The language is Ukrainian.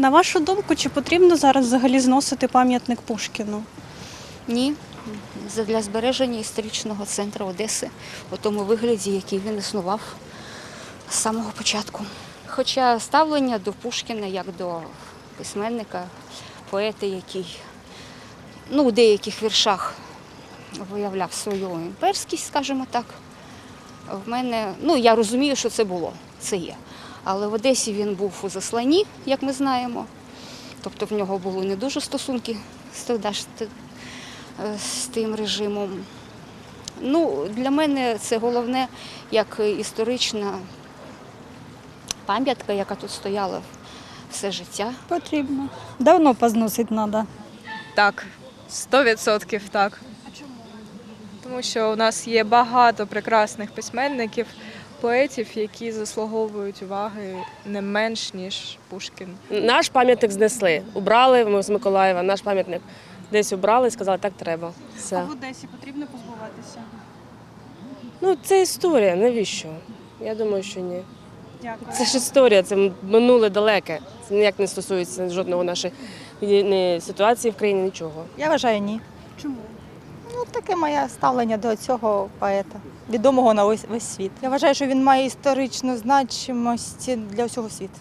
На вашу думку, чи потрібно зараз взагалі зносити пам'ятник Пушкіну? Ні. Для збереження історичного центру Одеси у тому вигляді, який він існував з самого початку. Хоча ставлення до Пушкіна як до письменника, поета, який ну, у деяких віршах виявляв свою імперськість, скажімо так. В мене, ну я розумію, що це було, це є. Але в Одесі він був у засланні, як ми знаємо. Тобто в нього були не дуже стосунки з е, з тим режимом. Ну, для мене це головне як історична пам'ятка, яка тут стояла все життя. Потрібно. Давно позносити треба. Так, 100% так. А чому? Тому що у нас є багато прекрасних письменників, поетів, які заслуговують уваги не менш ніж Пушкін. Наш пам'ятник знесли. Убрали ми з Миколаєва, наш пам'ятник десь убрали і сказали, так треба. Все. Одесі потрібно позбуватися? Ну, це історія, навіщо? Я думаю, що ні. Дякую. Це ж історія, це минуле далеке. Це ніяк не стосується жодного нашої ні ситуації в країні, нічого. Я вважаю, ні. Чому? Ну, таке моє ставлення до цього поета, відомого на весь, світ. Я вважаю, що він має історичну значимість для всього світу.